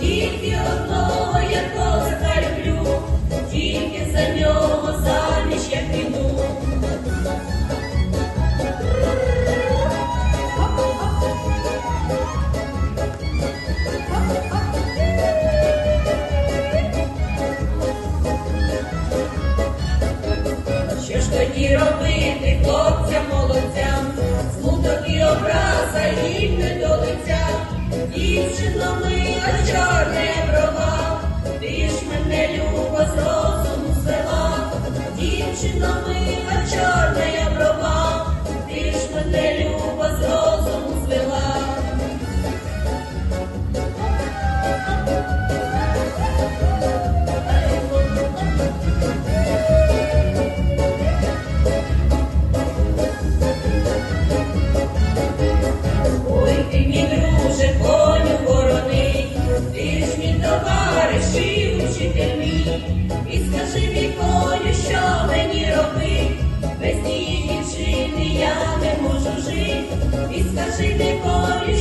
тільки одного я козака люблю, тільки за нього заміж я піду. Що ж тоді робити хлопцям молодцям, смуток і образа їм не до лиця, дівчино і учитель мій. І скажи мій що мені робити, без тієї дівчини я не можу жити. І скажи мій коню,